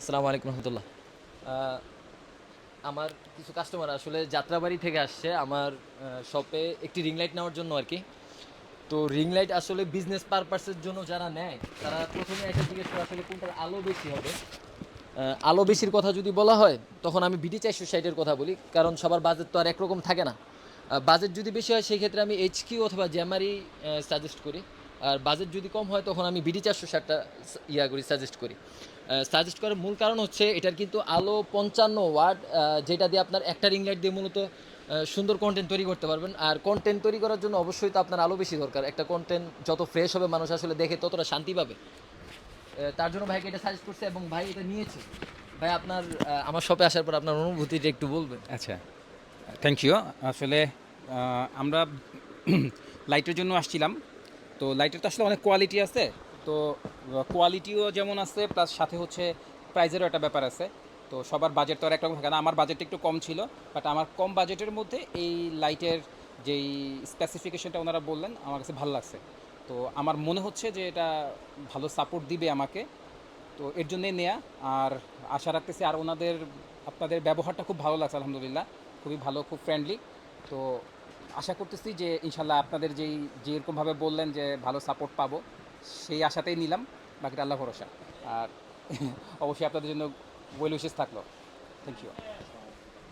আসসালামু আলাইকুম রহমতুল্লাহ। আমার কিছু কাস্টমার আসলে যাত্রাবাড়ি থেকে আসছে। আমার শপে একটি রিং লাইট নেওয়ার জন্য আর কি তো রিং লাইট আসলে বিজনেস পারপাসের জন্য যারা নেয়, তারা প্রথমে এটা জিজ্ঞেস করে আসলে কোনটার আলো বেশি হবে। আলো বেশির কথা যদি বলা হয়, তখন আমি বিডি চারশো ষাটের কথা বলি, কারণ সবার বাজেট তো আর একরকম থাকে না। বাজেট যদি বেশি হয়, সেই ক্ষেত্রে আমি এইচ কিউ অথবা জ্যামারি সাজেস্ট করি। আর বাজেট যদি কম হয়, তখন আমি বিডি চারশো ষাটটা ইয়া করি সাজেস্ট করি। সাজেস্ট করার মূল কারণ হচ্ছে, এটার কিন্তু আলো পঞ্চান্ন ওয়াট যেটা দিয়ে আপনার একটা রিং লাইট দিয়ে মূলত সুন্দর কন্টেন্ট তৈরি করতে পারবেন। আর কন্টেন্ট তৈরি করার জন্য অবশ্যই তো আপনার আলো বেশি দরকার। একটা কন্টেন্ট যত ফ্রেশ হবে, মানুষ আসলে দেখে ততটা শান্তি পাবে। তার জন্য ভাইকে এটা সাজেস্ট করছে এবং ভাই এটা নিয়েছে। ভাই, আপনার আমার শপে আসার পর আপনার অনুভূতিটা একটু বলবেন। আচ্ছা। থ্যাংক ইউ আসলে আমরা লাইটের জন্য আসছিলাম। তো লাইটের তো আসলে অনেক কোয়ালিটি আছে। তো কোয়ালিটিও যেমন আছে প্লাস সাথে হচ্ছে প্রাইজেরও একটা ব্যাপার আছে। তো সবার বাজেট তো আর একরকম থাকে না। আমার বাজেটটা একটু কম ছিল বাট আমার কম বাজেটের মধ্যে এই লাইটের যেই স্পেসিফিকেশনটা ওনারা বললেন, আমার কাছে ভালো লাগছে। তো আমার মনে হচ্ছে যে এটা ভালো সাপোর্ট দিবে আমাকে। তো এর জন্যই নেয়া। আর আশা রাখতেছি আর ওনাদের, আপনাদের ব্যবহারটা খুব ভালো লাগছে, আলহামদুলিল্লাহ। খুবই ভালো, খুব ফ্রেন্ডলি তো আশা করতেছি যে ইনশাল্লাহ আপনাদের যেই যেরকমভাবে বললেন যে ভালো সাপোর্ট পাবো, সেই আশাতেই নিলাম। বাকিটা আল্লাহ ভরসা। আর অবশ্যই আপনাদের জন্য ওয়েল উইশেস থাকল। Thank you